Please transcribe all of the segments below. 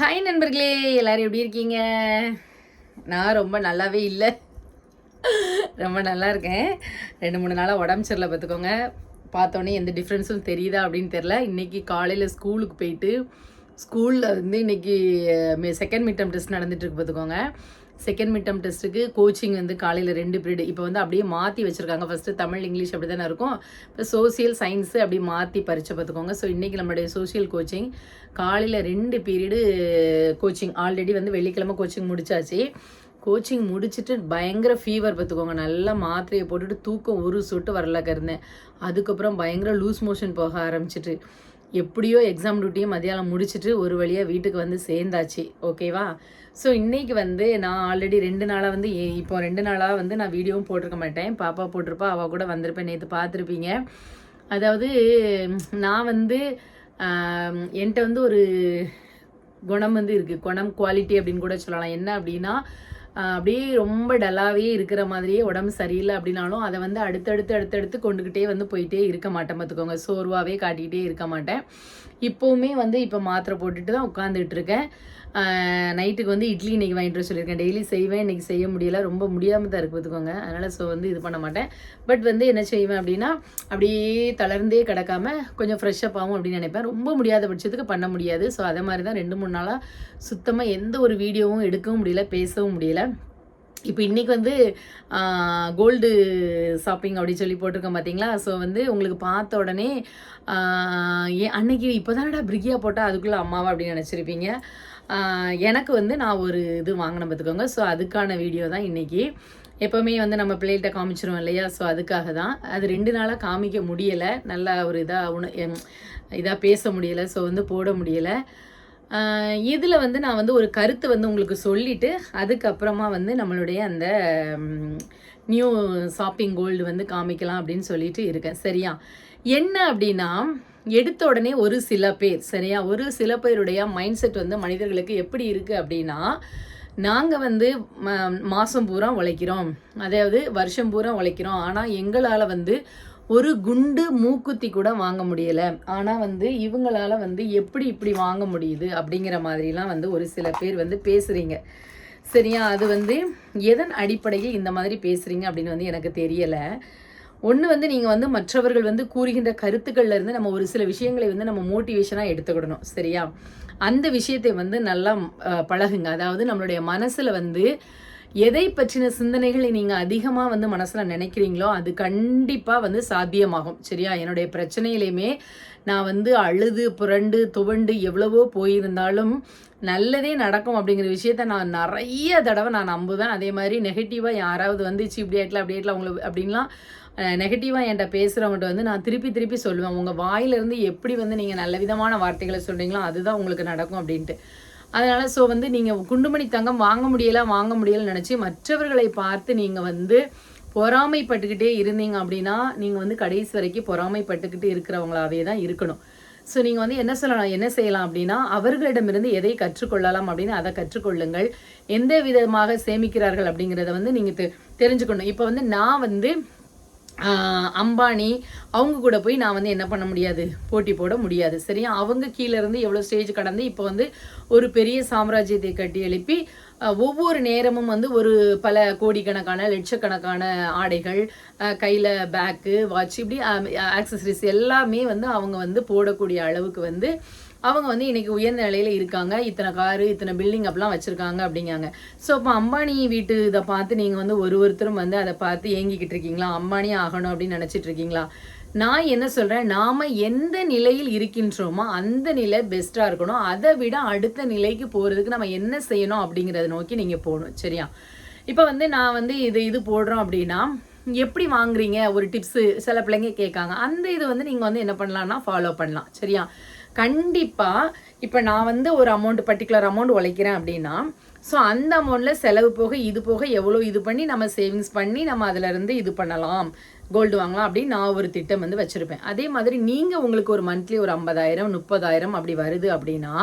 Hi நண்பர்களே. எல்லாரும் எப்படி இருக்கீங்க? நான் ரொம்ப நல்லாவே இல்லை. ரொம்ப நல்லா இருக்கேன். ரெண்டு மூணு நாளாக உடம்பு சரியில்லை பார்த்துக்கோங்க. பார்த்தோன்னே எந்த டிஃப்ரென்ஸும் தெரியுதா அப்படின்னு தெரில இன்றைக்கி காலையில் ஸ்கூலுக்கு போயிட்டு ஸ்கூலில் வந்து இன்றைக்கி செகண்ட் மிட் டெஸ்ட் டெஸ்ட் நடந்துட்டுருக்கு பார்த்துக்கோங்க. செகண்ட் மிட் டெஸ்ட்டுக்கு கோச்சிங் வந்து காலையில் ரெண்டு பீரியட் இப்போ வந்து அப்படியே மாற்றி வச்சுருக்காங்க. ஃபஸ்ட்டு தமிழ் இங்கிலீஷ் அப்படி தானே இருக்கும். இப்போ சோசியல் சயின்ஸு அப்படியே மாற்றி பரிச்சை பார்த்துக்கோங்க. ஸோ இன்றைக்கி நம்மளுடைய சோசியல் கோச்சிங் காலையில் ரெண்டு பீரியடு கோச்சிங் ஆல்ரெடி வந்து வெள்ளிக்கிழமை கோச்சிங் முடிச்சாச்சு. கோச்சிங் முடிச்சுட்டு பயங்கர ஃபீவர் பார்த்துக்கோங்க. நல்லா மாத்திரையை போட்டுட்டு தூக்கம் ஒரு சொட்டு வரல கருந்தேன் அதுக்கப்புறம் பயங்கர லூஸ் மோஷன் போக ஆரம்பிச்சிட்டு. எப்படியோ எக்ஸாம் டியூட்டியும் மதியானம் முடிச்சுட்டு ஒரு வழியாக வீட்டுக்கு வந்து சேர்ந்தாச்சு ஓகேவா ஸோ இன்றைக்கி வந்து நான் ஆல்ரெடி ரெண்டு நாளாக வந்து இப்போ ரெண்டு நாளாக வந்து நான் வீடியோவும் போட்டிருக்க மாட்டேன். பாப்பா போட்டிருப்பா அவள் கூட வந்திருப்பேன் நேற்று பார்த்துருப்பீங்க. அதாவது நான் வந்து என்கிட்ட வந்து ஒரு குணம் வந்து இருக்குது குணம் குவாலிட்டி அப்படின்னு கூட சொல்லலாம். என்ன அப்படின்னா அப்படியே ரொம்ப டல்லாகவே இருக்கிற மாதிரியே உடம்பு சரியில்லை அப்படின்னாலும் அதை வந்து அடுத்தடுத்து அடுத்தடுத்து கொண்டுக்கிட்டே வந்து போயிட்டே இருக்க மாட்டேன் பார்த்துக்கோங்க. சோர்வாகவே காட்டிக்கிட்டே இருக்க மாட்டேன். இப்போவுமே வந்து இப்போ மாத்திரை போட்டுட்டு தான் உட்காந்துட்டு இருக்கேன். நைட்டுக்கு வந்து இட்லி இன்றைக்கி வாங்கிட்டு சொல்லியிருக்கேன். டெய்லி செய்வேன் இன்றைக்கி செய்ய முடியல. ரொம்ப முடியாமல் தான் இருக்குது பார்த்துக்கோங்க. அதனால் ஸோ வந்து இது பண்ண மாட்டேன். பட் வந்து என்ன செய்வேன் அப்படின்னா அப்படியே தளர்ந்தே கிடக்காம கொஞ்சம் ஃப்ரெஷ்ஷப் ஆகும் அப்படின்னு நினைப்பேன். ரொம்ப முடியாத பட்சத்துக்கு பண்ண முடியாது. ஸோ அதே மாதிரி தான் ரெண்டு மூணு நாளாக சுத்தமாக எந்த ஒரு வீடியோவும் எடுக்கவும் முடியல பேசவும் முடியல. இப்போ இன்றைக்கி வந்து கோல்டு ஷாப்பிங் அப்படின்னு சொல்லி போட்டிருக்கேன் பார்த்தீங்களா? ஸோ வந்து உங்களுக்கு பார்த்த உடனே ஏன் அன்னைக்கு இப்போ தானடா பிரிக்கியா போட்டால் அதுக்குள்ளே அம்மாவா அப்படின்னு நினச்சிருப்பீங்க. எனக்கு வந்து நான் ஒரு இது வாங்கின பார்த்துக்கோங்க. ஸோ அதுக்கான வீடியோ தான் இன்றைக்கி எப்போவுமே வந்து நம்ம பிள்ளைகிட்ட காமிச்சிருவோம் இல்லையா? ஸோ அதுக்காக தான். அது ரெண்டு நாளாக காமிக்க முடியலை. நல்லா ஒரு இதாக உண இதாக பேச முடியலை. ஸோ வந்து போட முடியலை. இதில் வந்து நான் வந்து ஒரு கருத்து வந்து உங்களுக்கு சொல்லிவிட்டு அதுக்கப்புறமா வந்து நம்மளுடைய அந்த நியூ ஷாப்பிங் கோல்டு வந்து காமிக்கலாம் அப்படின்னு சொல்லிட்டு இருக்கேன். சரியா? என்ன அப்படின்னா எடுத்த உடனே ஒரு சில பேர் சரியா? ஒரு சில பேருடைய மைண்ட் செட் வந்து மனிதர்களுக்கு எப்படி இருக்குது அப்படின்னா நாங்கள் வந்து மாதம் பூரா உழைக்கிறோம். அதாவது வருஷம் பூரா உழைக்கிறோம். ஆனால் எங்களால் வந்து ஒரு குண்டு மூக்குத்தி கூட வாங்க முடியலை. ஆனால் வந்து இவங்களால வந்து எப்படி இப்படி வாங்க முடியுது அப்படிங்கிற மாதிரிலாம் வந்து ஒரு சில பேர் வந்து பேசுகிறீங்க சரியா? அது வந்து எதன் அடிப்படையில் இந்த மாதிரி பேசுகிறீங்க அப்படின்னு வந்து எனக்கு தெரியலை. ஒன்று வந்து நீங்கள் வந்து மற்றவர்கள் வந்து கூறுகின்ற கருத்துக்கள்ல இருந்து நம்ம ஒரு சில விஷயங்களை வந்து நம்ம மோட்டிவேஷனாக எடுத்துக்கிடணும் சரியா? அந்த விஷயத்தை வந்து நல்லா பழகுங்க. அதாவது நம்மளுடைய மனசில் வந்து எதை பற்றின சிந்தனைகளை நீங்கள் அதிகமாக வந்து மனசில் நினைக்கிறீங்களோ அது கண்டிப்பாக வந்து சாத்தியமாகும் சரியா? என்னுடைய பிரச்சனையிலையுமே நான் வந்து அழுது புரண்டு துவண்டு எவ்வளவோ போயிருந்தாலும் நல்லதே நடக்கும் அப்படிங்கிற விஷயத்த நான் நிறைய தடவை நான் நம்புவேன். அதே மாதிரி நெகட்டிவாக யாராவது வந்துச்சு இப்படி ஆயிட்டலாம் அப்படி ஆயிட்டலாம் அவங்களை அப்படின்லாம் நெகட்டிவாக என்கிட்ட பேசுகிறவங்கள்ட்ட வந்து நான் திருப்பி திருப்பி சொல்லுவேன். உங்கள் வாயிலிருந்து எப்படி வந்து நீங்கள் நல்ல விதமான வார்த்தைகளை சொல்கிறீங்களோ அதுதான் உங்களுக்கு நடக்கும் அப்படின்ட்டு. அதனால் ஸோ வந்து நீங்கள் குண்டுமணி தங்கம் வாங்க முடியலை வாங்க முடியலைன்னு நினச்சி மற்றவர்களை பார்த்து நீங்கள் வந்து பொறாமைப்பட்டுக்கிட்டே இருந்தீங்க அப்படின்னா நீங்கள் வந்து கடைசி வரைக்கும் பொறாமைப்பட்டுக்கிட்டு இருக்கிறவங்களாவே தான் இருக்கணும். ஸோ நீங்கள் வந்து என்ன சொல்லலாம் என்ன செய்யலாம் அப்படின்னா அவர்களிடமிருந்து எதை கற்றுக்கொள்ளலாம் அப்படின்னு அதை கற்றுக்கொள்ளுங்கள். எந்த விதமாக சேமிக்கிறார்கள் அப்படிங்கிறத வந்து நீங்கள் தெரிஞ்சுக்கணும். இப்போ வந்து நான் வந்து அம்பானி அவங்க கூட போய் நான் வந்து என்ன பண்ண முடியாது? போட்டி போட முடியாது சரியா? அவங்க கீழே இருந்து எவ்வளோ ஸ்டேஜ் கடந்து இப்போ வந்து ஒரு பெரிய சாம்ராஜ்யத்தை கட்டி எழுப்பி ஒவ்வொரு நேரமும் வந்து ஒரு பல கோடிக்கணக்கான லட்சக்கணக்கான ஆடைகள் கையில் பேக்கு வாட்ச் இப்படி ஆக்சசரிஸ் எல்லாமே வந்து அவங்க வந்து போடக்கூடிய அளவுக்கு வந்து அவங்க வந்து இன்னைக்கு உயர்ந்த நிலையில இருக்காங்க. இத்தனை காரு இத்தனை பில்டிங் அப்படிலாம் வச்சிருக்காங்க அப்படிங்காங்க ஸோ இப்போ அம்பானி வீட்டு இதை பார்த்து நீங்கள் வந்து ஒரு ஒருத்தரும் வந்து அதை பார்த்து ஏங்கிக்கிட்டு இருக்கீங்களா? அம்பானி ஆகணும் அப்படின்னு நினச்சிட்டு இருக்கீங்களா? நான் என்ன சொல்கிறேன் நாம் எந்த நிலையில் இருக்கின்றோமோ அந்த நிலை பெஸ்ட்டாக இருக்கணும். அதை விட அடுத்த நிலைக்கு போகிறதுக்கு நம்ம என்ன செய்யணும் அப்படிங்கிறத நோக்கி நீங்கள் போகணும். சரியா? இப்போ வந்து நான் வந்து இது இது போடுறோம் அப்படின்னா எப்படி வாங்குறீங்க? ஒரு டிப்ஸு சில பிள்ளைங்க கேட்காங்க. அந்த இது வந்து நீங்கள் வந்து என்ன பண்ணலாம்னா ஃபாலோ பண்ணலாம். சரியா? கண்டிப்பாக இப்போ நான் வந்து ஒரு அமௌண்ட் பர்டிகுலர் அமௌண்ட் உழைக்கிறேன் அப்படின்னா ஸோ அந்த அமௌண்ட்டில் செலவு போக இது போக எவ்வளோ இது பண்ணி நம்ம சேவிங்ஸ் பண்ணி நம்ம அதிலேருந்து இது பண்ணலாம். கோல்டு வாங்கலாம் அப்படின்னு நான் ஒரு திட்டம் வந்து வச்சுருப்பேன். அதே மாதிரி நீங்கள் உங்களுக்கு ஒரு மந்த்லி ஒரு ஐம்பதாயிரம் முப்பதாயிரம் அப்படி வருது அப்படின்னா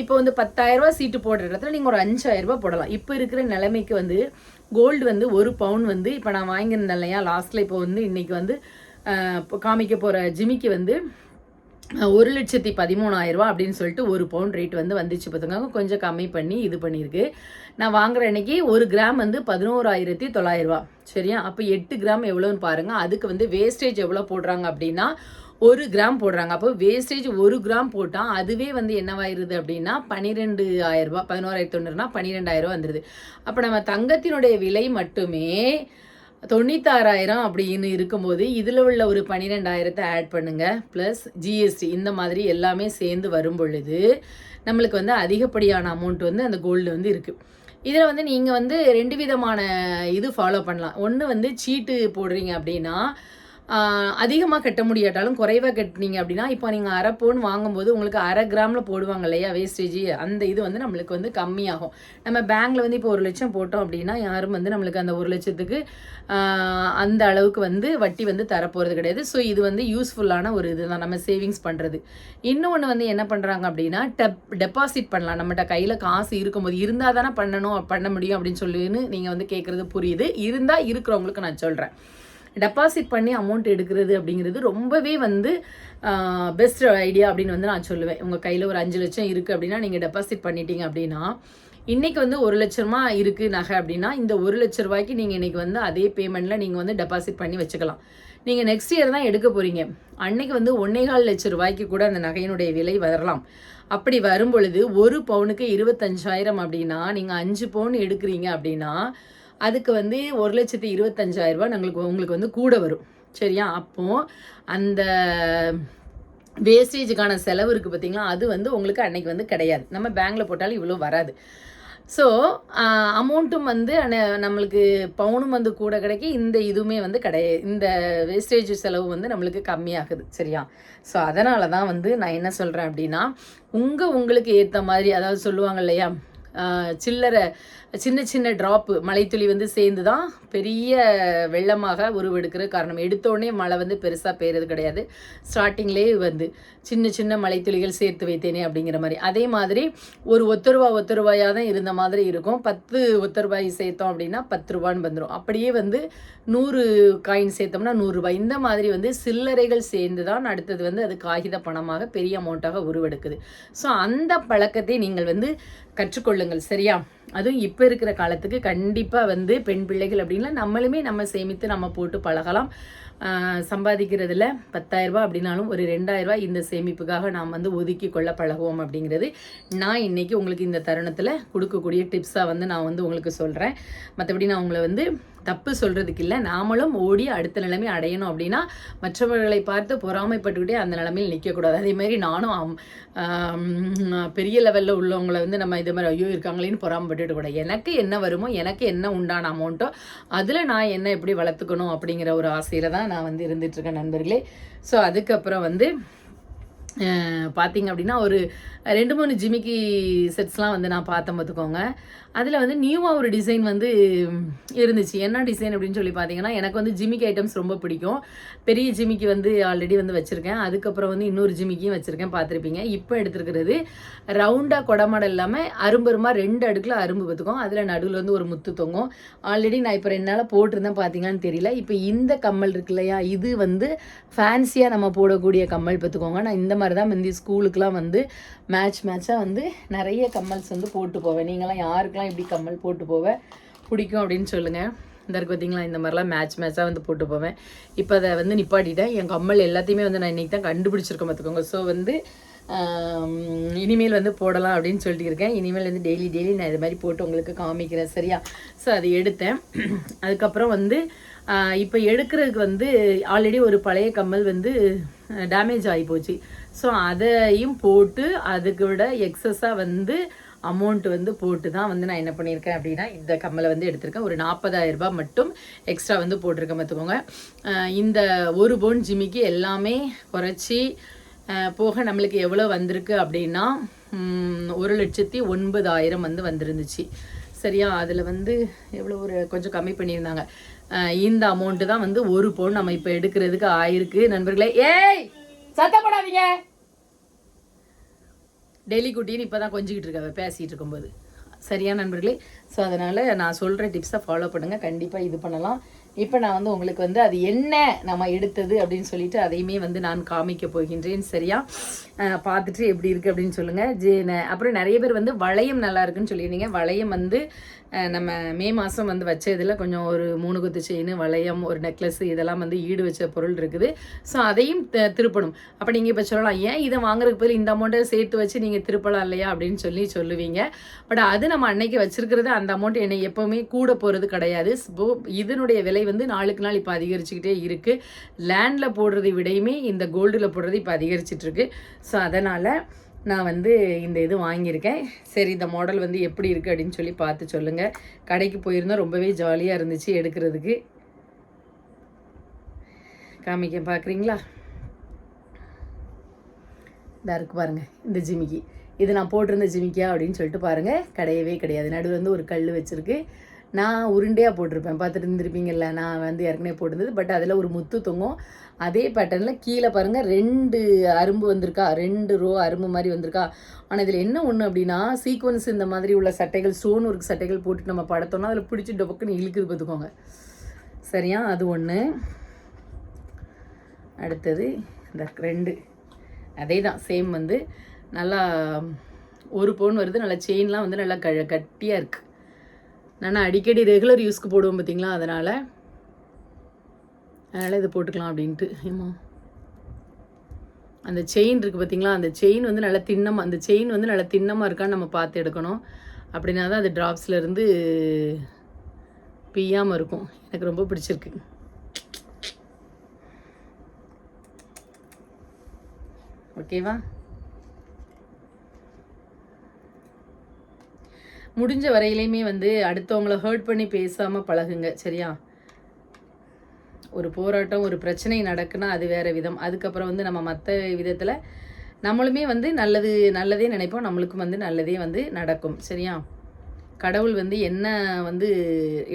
இப்போ வந்து பத்தாயிரரூபா சீட்டு போடுற இடத்துல நீங்கள் ஒரு அஞ்சாயிரரூபா போடலாம். இப்போ இருக்கிற நிலைமைக்கு வந்து கோல்டு வந்து ஒரு பவுன் வந்து இப்போ நான் வாங்கியிருந்தேன் இல்லையா லாஸ்ட்டில் இப்போ வந்து இன்றைக்கி வந்து காமிக்க போகிற ஜிமிக்கு வந்து ஒரு லட்சத்தி பதிமூணாயிரம் ரூபா அப்படின்னு சொல்லிட்டு ஒரு பவுண்ட் ரேட் வந்து வந்துச்சு பார்த்துக்காங்க கொஞ்சம் கம்மி பண்ணி இது பண்ணியிருக்கு. நான் வாங்குற அன்னைக்கு ஒரு கிராம் வந்து பதினோராயிரத்தி தொள்ளாயிரரூபா சரியா? அப்போ எட்டு கிராம் எவ்வளோன்னு பாருங்கள் அதுக்கு வந்து வேஸ்டேஜ் எவ்வளோ போடுறாங்க அப்படின்னா ஒரு கிராம் போடுறாங்க. அப்போ வேஸ்டேஜ் ஒரு கிராம் போட்டால் அதுவே வந்து என்னவாயிருது அப்படின்னா பன்னிரெண்டு ஆயிரரூபா பதினோராயிரத்தி தொண்ணூறுனா பன்னிரெண்டாயிரம் வந்துடுது அப்போ நம்ம தங்கத்தினுடைய விலை மட்டுமே தொண்ணூத்தாறாயிரம் அப்படின்னு இருக்கும்போது இதில் உள்ள ஒரு பன்னிரெண்டாயிரத்தை ஆட் பண்ணுங்கள் ப்ளஸ் ஜிஎஸ்டி இந்த மாதிரி எல்லாமே சேர்ந்து வரும் பொழுது நம்மளுக்கு வந்து அதிகப்படியான அமௌண்ட் வந்து அந்த கோல்டு வந்து இருக்குது இதில் வந்து நீங்கள் வந்து ரெண்டு விதமான இது ஃபாலோ பண்ணலாம். ஒன்று வந்து சீட்டு போடுறீங்க அப்படின்னா அதிகமாக கட்ட முடியாட்டாலும் குறைவாக கட்டினீங்க அப்படின்னா இப்போ நீங்கள் அரை பவுன் வாங்கும்போது உங்களுக்கு அரை கிராமில் போடுவாங்க இல்லையா வேஸ்டேஜ் அந்த இது வந்து நம்மளுக்கு வந்து கம்மியாகும். நம்ம பேங்க்கில் வந்து இப்போ ஒரு லட்சம் போட்டோம் அப்படின்னா யாரும் வந்து நம்மளுக்கு அந்த ஒரு லட்சத்துக்கு அந்த அளவுக்கு வந்து வட்டி வந்து தரப்போகிறது கிடையாது. ஸோ இது வந்து யூஸ்ஃபுல்லான ஒரு இதுதான். நம்ம சேவிங்ஸ் பண்ணுறது இன்னொன்று வந்து என்ன பண்ணுறாங்க அப்படின்னா டெப் டெபாசிட் பண்ணலாம். நம்மகிட்ட கையில் காசு இருக்கும்போது இருந்தால் தானே பண்ணணும் பண்ண முடியும் அப்படின்னு சொல்லின்னு நீங்கள் வந்து கேட்குறது புரியுது. இருந்தால் இருக்கிறவங்களுக்கு நான் சொல்கிறேன் டெபாசிட் பண்ணி அமௌண்ட் எடுக்கிறது அப்படிங்கிறது ரொம்பவே வந்து பெஸ்ட் ஐடியா அப்படின்னு வந்து நான் சொல்லுவேன். உங்கள் கையில் ஒரு அஞ்சு லட்சம் இருக்குது அப்படின்னா நீங்கள் டெபாசிட் பண்ணிட்டீங்க அப்படின்னா இன்றைக்கி வந்து ஒரு லட்சமாக இருக்குது நகை அப்படின்னா இந்த ஒரு லட்ச ரூபாய்க்கு நீங்கள் இன்றைக்கி வந்து அதே பேமெண்ட்டில் நீங்கள் வந்து டெபாசிட் பண்ணி வச்சுக்கலாம். நீங்கள் நெக்ஸ்ட் இயர் தான் எடுக்க போகிறீங்க அன்னைக்கு வந்து ஒன்னேகால் லட்ச ரூபாய்க்கு கூட அந்த நகையினுடைய விலை வரலாம். அப்படி வரும் பொழுது ஒரு பவுனுக்கு இருபத்தஞ்சாயிரம் அப்படின்னா நீங்கள் அஞ்சு பவுன் எடுக்கிறீங்க அப்படின்னா அதுக்கு வந்து ஒரு லட்சத்தி இருபத்தஞ்சாயிரம் ரூபாய் உங்களுக்கு உங்களுக்கு வந்து கூட வரும். சரியா? அப்போ அந்த வேஸ்டேஜுக்கான செலவு இருக்குது பார்த்தீங்களா அது வந்து உங்களுக்கு அன்னைக்கு வந்து கிடையாது. நம்ம பேங்கில் போட்டாலும் இவ்வளோ வராது. ஸோ அமௌண்ட்டும் வந்து நம்மளுக்கு பவுனும் வந்து கூட கிடைக்க இந்த இதுவுமே வந்து கிடையாது இந்த வேஸ்டேஜ் செலவு வந்து நம்மளுக்கு கம்மியாகுது. சரியா? ஸோ அதனால தான் வந்து நான் என்ன சொல்கிறேன் அப்படின்னா உங்கள் உங்களுக்கு ஏற்ற மாதிரி அதாவது சொல்லுவாங்க இல்லையா? சில்லறை சின்ன சின்ன ட்ராப்பு மழைத்துளி வந்து சேர்ந்து தான் பெரிய வெள்ளமாக உருவெடுக்கிற காரணம். எடுத்தோடனே மழை வந்து பெருசாக பெய்யறது கிடையாது. ஸ்டார்டிங்லேயே வந்து சின்ன சின்ன மழைத்துளிகள் சேர்த்து வைத்தேனே அப்படிங்கிற மாதிரி. அதே மாதிரி ஒரு ஒத்த ரூபா ஒத்த ரூபாயாக தான் இருந்த மாதிரி இருக்கும். பத்து ஒத்த ரூபாய் சேர்த்தோம் அப்படின்னா பத்து ரூபான்னு வந்துடும் அப்படியே வந்து நூறு காயின் சேர்த்தோம்னா நூறுரூபாய் இந்த மாதிரி வந்து சில்லறைகள் சேர்ந்து தான் அடுத்தது வந்து அது காகித பணமாக பெரிய அமௌண்ட்டாக உருவெடுக்குது. ஸோ அந்த பழக்கத்தை நீங்கள் வந்து கற்றுக்கொள்ளுங்கள். சரியா? அதுவும் இப்போ இருக்கிற காலத்துக்கு கண்டிப்பாக வந்து பெண் பிள்ளைகள் அப்படின்னா நம்மளுமே நம்ம சேமித்து நம்ம போட்டு பழகலாம். சம்பாதிக்கிறதுல பத்தாயிரரூபா அப்படின்னாலும் ஒரு ரெண்டாயிரரூபா இந்த சேமிப்புக்காக நாம் வந்து ஒதுக்கி கொள்ள பழகுவோம் அப்படிங்கிறது நான் இன்றைக்கி உங்களுக்கு இந்த தருணத்தில் கொடுக்கக்கூடிய டிப்ஸாக வந்து நான் வந்து உங்களுக்கு சொல்கிறேன் மற்றபடி நான் உங்களை வந்து தப்பு சொல்கிறதுக்கு இல்லை. நாமளும் ஓடி அடுத்த நிலைமை அடையணும் அப்படின்னா மற்றவர்களை பார்த்து பொறாமைப்பட்டுக்கிட்டே அந்த நிலைமையில் நிற்கக்கூடாது அதே மாதிரி நானும் பெரிய லெவலில் உள்ளவங்களை வந்து நம்ம இது மாதிரி ஐயோ இருக்காங்களேன்னு பொறாமைப்பட்டுக்கூட எனக்கு என்ன வருமோ எனக்கு என்ன உண்டான அமௌண்ட்டோ அதில் நான் என்ன எப்படி வளர்த்துக்கணும் அப்படிங்கிற ஒரு ஆசையில் தான் நான் வந்து இருந்துகிட்ருக்கேன் நண்பர்களே. ஸோ அதுக்கப்புறம் வந்து பார்த்தீங்க அப்படின்னா ஒரு ரெண்டு மூணு ஜிமிக்கி செட்ஸ்லாம் வந்து நான் பார்த்தேன் பார்த்துக்கோங்க. அதில் வந்து நியூவாக ஒரு டிசைன் வந்து இருந்துச்சு. என்ன டிசைன் அப்படின்னு சொல்லி பார்த்தீங்கன்னா எனக்கு வந்து ஜிமிக்கி ஐட்டம்ஸ் ரொம்ப பிடிக்கும். பெரிய ஜிமிக்கி வந்து ஆல்ரெடி வந்து வச்சுருக்கேன். அதுக்கப்புறம் வந்து இன்னொரு ஜிமிக்கியும் வச்சுருக்கேன் பார்த்துருப்பீங்க. இப்போ எடுத்துருக்கிறது ரவுண்டாக கொடமாடல் இல்லாமல் அரும்பருமாக ரெண்டு அடுக்கில் அரும்பு பார்த்துக்கோம் அதில் நடுவில் வந்து ஒரு முத்து தொங்கும். ஆல்ரெடி நான் இப்போ ரெண்டு நாளாக போட்டிருந்தேன் பார்த்தீங்கன்னு தெரியல. இப்போ இந்த கம்மல் இருக்கு இல்லையா? இது வந்து ஃபேன்சியாக நம்ம போடக்கூடிய கம்மல் பார்த்துக்கோங்க. நான் இந்த மாதிரி தான் முந்தி ஸ்கூலுக்கெலாம் வந்து மேட்ச் மேட்சாக வந்து நிறைய கம்மல்ஸ் வந்து போட்டு போவேன். நீங்களாம் யாருக்கெல்லாம் இப்படி கம்மல் போட்டு போவேன் பிடிக்கும் அப்படின்னு சொல்லுங்கள் இந்த இருக்கு பார்த்தீங்களா இந்த மாதிரிலாம் மேட்ச் மேட்சாக வந்து போட்டு போவேன். இப்போ அதை வந்து நிப்பாட்டிட்டேன். என் கம்மல் எல்லாத்தையுமே வந்து நான் இன்றைக்கி தான் கண்டுபிடிச்சிருக்கேன் பார்த்துக்கோங்க ஸோ வந்து இனிமேல் வந்து போடலாம் அப்படின்னு சொல்லிட்டு இருக்கேன். இனிமேல் வந்து டெய்லி டெய்லி நான் இது மாதிரி போட்டு உங்களுக்கு காமிக்கிறேன். சரியா? ஸோ அது எடுத்தேன். அதுக்கப்புறம் வந்து இப்போ எடுக்கிறதுக்கு வந்து ஆல்ரெடி ஒரு பழைய கம்மல் வந்து டேமேஜ் ஆகி போச்சு. ஸோ அதையும் போட்டு அதுக்கு விட எக்ஸஸாக வந்து அமௌண்ட் வந்து போட்டு தான் வந்து நான் என்ன பண்ணியிருக்கேன் அப்படின்னா இந்த கம்மலை வந்து எடுத்திருக்கேன். ஒரு 40000 ரூபாய் மட்டும் எக்ஸ்ட்ரா வந்து போட்டிருக்கேன் பார்த்துக்கோங்க. இந்த ஒரு பவுன் ஜிமிக்கு எல்லாமே குறைச்சி போக நம்மளுக்கு எவ்வளோ வந்திருக்கு அப்படின்னா ஒரு லட்சத்தி ஒன்பதாயிரம் வந்து வந்திருந்துச்சு. சரியா? அதில் வந்து எவ்வளோ ஒரு கொஞ்சம் கம்மி பண்ணியிருந்தாங்க. இந்த அமௌண்ட்டு தான் வந்து ஒரு பவுன் நம்ம இப்போ எடுக்கிறதுக்கு ஆயிருக்கு. நண்பர்களே ஏய் சத்தப்படாதீங்க. டெய்லி குட்டின்னு இப்போ தான் கொஞ்சிக்கிட்டு இருக்காங்க பேசிகிட்டு இருக்கும்போது. சரியா நண்பர்களே? ஸோ அதனால் நான் சொல்கிற டிப்ஸை ஃபாலோ பண்ணுங்கள் கண்டிப்பாக இது பண்ணலாம். இப்போ நான் வந்து உங்களுக்கு வந்து அது என்ன நம்ம எடுத்தது அப்படின்னு சொல்லிட்டு அதையுமே வந்து நான் காமிக்க போகின்றேன். சரியா? பார்த்துட்டு எப்படி இருக்குது அப்படின்னு சொல்லுங்கள் ஜே அப்புறம் நிறைய பேர் வந்து வளையம் நல்லா இருக்குன்னு சொல்லியிருந்தீங்க. வளையம் வந்து நம்ம மே மாதம் வந்து வச்சதில் கொஞ்சம் ஒரு மூணு குத்து செயின் வளையம் ஒரு நெக்லஸ் இதெல்லாம் வந்து ஈடு வச்ச பொருள் இருக்குது. ஸோ அதையும் த- திருப்பணும். அப்போ நீங்கள் இப்போ சொல்லலாம் ஏன் இதை வாங்குறதுக்கு பதில் இந்த அமௌண்ட்டை சேர்த்து வச்சு நீங்கள் திருப்பலாம் இல்லையா? அப்படின்னு சொல்லி சொல்லுவீங்க. பட் அது நம்ம அன்னைக்கு வச்சிருக்கிறது அந்த அமௌண்ட் என்னை எப்போவுமே கூட போகிறது கிடையாது. ஸோ இதனுடைய விலை வந்து நாளுக்கு நாள் இப்போ அதிகரிச்சுக்கிட்டே இருக்குது லேண்டில் போடுறதை விடையுமே இந்த கோல்டில் போடுறது இப்போ அதிகரிச்சிட்ருக்கு ஸோ அதனால் நான் வந்து இந்த இது வாங்கியிருக்கேன். சரி இந்த மாடல் வந்து எப்படி இருக்குது அப்படின்னு சொல்லி பார்த்து சொல்லுங்கள் கடைக்கு போயிருந்தோம் ரொம்பவே ஜாலியாக இருந்துச்சு எடுக்கிறதுக்கு. காமிக்க பார்க்குறீங்களா? இதாக இருக்கு பாருங்கள் இந்த ஜிமிக்கி. இது நான் போட்டிருந்த ஜிமிக்கியா அப்படின்னு சொல்லிட்டு பாருங்கள் கிடையவே கிடையாது. நடுவில் வந்து ஒரு கல் வச்சுருக்கு. நான் உருண்டையாக போட்டிருப்பேன். பார்த்துட்டு இருந்திருப்பீங்கல்ல நான் வந்து ஏற்கனவே போட்டிருந்தது. பட் அதில் ஒரு முத்து தொங்கும். அதே பேட்டர்னில் கீழே பாருங்கள் ரெண்டு அரும்பு வந்திருக்கா. ரெண்டு ரோ அரும்பு மாதிரி வந்திருக்கா. ஆனால் இதில் என்ன ஒன்று அப்படின்னா சீக்வன்ஸ் இந்த மாதிரி உள்ள சட்டைகள் ஸ்டோன் ஒர்க் சட்டைகள் போட்டு நம்ம படத்தோம்னா அதில் பிடிச்சி டொபக்குன்னு இழுக்குது பார்த்துக்கோங்க. சரியா? அது ஒன்று அடுத்தது இந்த ரெண்டு. அதே தான் சேம் வந்து. நல்லா ஒரு பவுன் வருது. நல்லா செயின்லாம் வந்து நல்லா க கட்டியாக இருக்குது நான் அடிக்கடி ரெகுலர் யூஸ்க்கு போடுவோம் பார்த்தீங்களா அதனால் அதனால் இதை போட்டுக்கலாம் அப்படின்ட்டு. ஏமா அந்த செயின் இருக்குது பார்த்தீங்களா அந்த செயின் வந்து நல்லா திண்ணமாக அந்த செயின் வந்து நல்லா திண்ணமாக இருக்கான்னு நம்ம பார்த்து எடுக்கணும். அப்படின்னா தான் அது ட்ராப்ஸ்லேருந்து பிய்யாமல் இருக்கும். எனக்கு ரொம்ப பிடிச்சிருக்கு. ஓகேவா முடிஞ்ச வரையிலையுமே வந்து அடுத்தவங்கள ஹர்ட் பண்ணி பேசாமல் பழகுங்க சரியா? ஒரு போராட்டம் ஒரு பிரச்சனை நடக்குன்னா அது வேறு விதம். அதுக்கப்புறம் வந்து நம்ம மற்ற விதத்தில் நம்மளுமே வந்து நல்லது நல்லதே நினைப்போம். நம்மளுக்கும் வந்து நல்லதே வந்து நடக்கும் சரியா? கடவுள் வந்து என்ன வந்து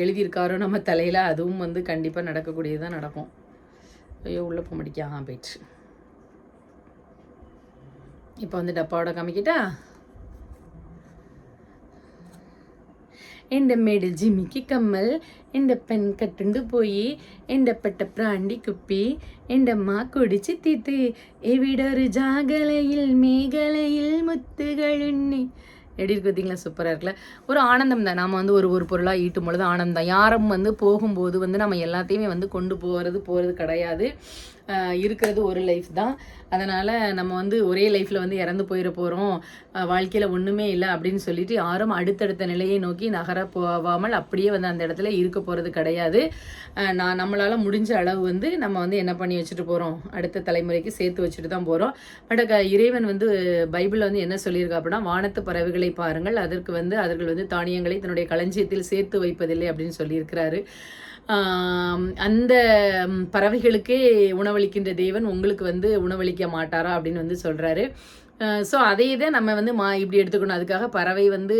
எழுதியிருக்காரோ நம்ம தலையில் அதுவும் வந்து கண்டிப்பாக நடக்கக்கூடியது தான் நடக்கும். ஐயோ உள்ளே போக முடிக்காம போயிடுச்சு. இப்போ வந்து டப்பாவோட காமிக்கிட்டா? എൻ്റെ മേടിൽ ജിമ്മിക്ക് കമ്മൽ എൻ്റെ പെൻ കട്ടുണ്ട് പോയി എൻ്റെ പെട്ട പ്രാണ്ടി കുപ്പി എൻ്റെ അമ്മ കുടിച്ച് തീത്ത് എവിടെ ഒരു ജാഗലയിൽ മേഖലയിൽ മുത്തുകളുണ്ണി எப்படி இருக்கு பார்த்தீங்களா சூப்பராக இருக்குல்ல ஒரு ஆனந்தம் தான் நாம் வந்து ஒரு ஒரு பொருளாக ஈட்டும் பொழுது ஆனந்தம் யாரும் வந்து போகும்போது வந்து நம்ம எல்லாத்தையுமே வந்து கொண்டு போகிறது போகிறது கிடையாது ஆஹ் இருக்கிறது ஒரு லைஃப் தான். அதனால் நம்ம வந்து ஒரே லைஃப்பில் வந்து இறந்து போயிட போகிறோம் வாழ்க்கையில் ஒன்றுமே இல்லை அப்படின்னு சொல்லிட்டு யாரும் அடுத்தடுத்த நிலையை நோக்கி நகர போகாமல் அப்படியே வந்து அந்த இடத்துல இருக்க போகிறது கிடையாது. நான் நம்மளால் முடிஞ்ச அளவு வந்து நம்ம வந்து என்ன பண்ணி வச்சுட்டு போகிறோம் அடுத்த தலைமுறைக்கு சேர்த்து வச்சுட்டு தான் போகிறோம் பட் இறைவன் வந்து பைபிளில் வந்து என்ன சொல்லியிருக்கா அப்படின்னா வானத்து பறவைகளை பாருங்கள் அதற்கு வந்து அவர்கள் வந்து தானியங்களை தன்னுடைய களஞ்சியத்தில் சேர்த்து வைப்பதில்லை அப்படின்னு சொல்லியிருக்கிறாரு. அந்த பறவைகளுக்கே உணவளிக்கின்ற தேவன் உங்களுக்கு வந்து உணவளிக்க மாட்டாரா அப்படின்னு வந்து சொல்கிறாரு ஸோ அதையே தான் நம்ம வந்து மா இப்படி எடுத்துக்கணும். அதுக்காக பறவை வந்து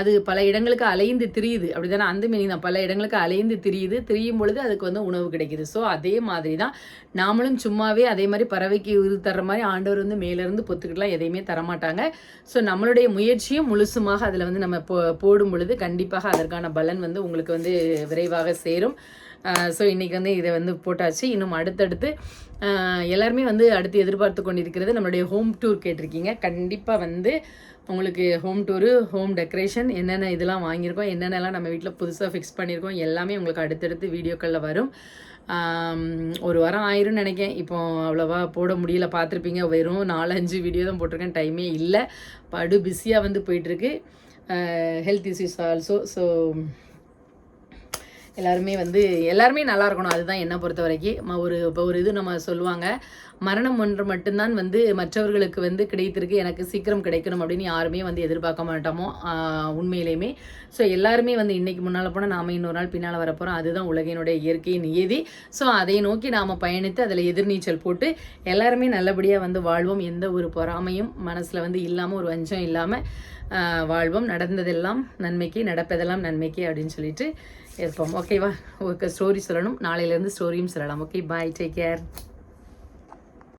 அது பல இடங்களுக்கு அலைந்து திரியுது. அப்படி தானே அந்த மீனிங் தான். பல இடங்களுக்கு அலைந்து திரியுது. திரியும் பொழுது அதுக்கு வந்து உணவு கிடைக்குது. ஸோ அதே மாதிரி தான் நாமளும் சும்மாவே அதே மாதிரி பறவைக்கு இது தர்ற மாதிரி ஆண்டவர் வந்து மேலேருந்து பொத்துக்கிட்டலாம் எதையுமே தரமாட்டாங்க. ஸோ நம்மளுடைய முயற்சியும் முழுசுமாக அதில் வந்து நம்ம போ போடும் பொழுது கண்டிப்பாக அதற்கான பலன் வந்து உங்களுக்கு வந்து விரைவாக சேரும். ஸோ இன்றைக்கி வந்து இதை வந்து போட்டாச்சு. இன்னும் அடுத்தடுத்து எல்லாருமே வந்து அடுத்து எதிர்பார்த்து கொண்டிருக்கிறது நம்மளுடைய ஹோம் டூர் கேட்டிருக்கீங்க. கண்டிப்பாக வந்து உங்களுக்கு ஹோம் டூரு ஹோம் டெக்கரேஷன் என்னென்ன இதெல்லாம் வாங்கியிருக்கோம் என்னென்னலாம் நம்ம வீட்டில் புதுசாக ஃபிக்ஸ் பண்ணியிருக்கோம் எல்லாமே உங்களுக்கு அடுத்தடுத்து வீடியோக்களில் வரும். ஒரு வாரம் ஆயிரும்னு நினைக்கேன் இப்போ அவ்வளோவா போட முடியல பார்த்துருப்பீங்க. வெறும் நாலஞ்சு வீடியோ தான் போட்டிருக்கேன். டைமே இல்லை. படு பிஸியாக வந்து போயிட்டுருக்கு. ஹெல்த் இஷ்யூஸ் ஆல்சோ ஸோ எல்லாருமே வந்து எல்லாருமே நல்லா இருக்கணும். அதுதான் என்னை பொறுத்த வரைக்கும். ஒரு இப்போ ஒரு இது நம்ம சொல்லுவாங்க மரணம் ஒன்று மட்டும்தான் வந்து மற்றவர்களுக்கு வந்து கிடைத்திருக்கு. எனக்கு சீக்கிரம் கிடைக்கணும் அப்படின்னு யாருமே வந்து எதிர்பார்க்க மாட்டோமோ உண்மையிலேயுமே. ஸோ எல்லாருமே வந்து இன்னைக்கு முன்னால் போனால் நாம இன்னொரு நாள் பின்னால் வரப்போகிறோம் அதுதான் உலகினுடைய இயற்கை நியதி. ஸோ அதை நோக்கி நாம் பயணித்து அதில் எதிர்நீச்சல் போட்டு எல்லாருமே நல்லபடியாக வந்து வாழ்வோம். எந்த ஒரு பொறாமையும் மனசில் வந்து இல்லாமல் ஒரு வஞ்சம் இல்லாமல் வாழ்வோம். நடந்ததெல்லாம் நன்மைக்கு நடப்பதெல்லாம் நன்மைக்கு அப்படின்னு சொல்லிட்டு இருப்போம் ஓகேவா ஓகே ஸ்டோரி சொல்லணும். நாளையிலேருந்து ஸ்டோரியும் சொல்லலாம். Okay bye take care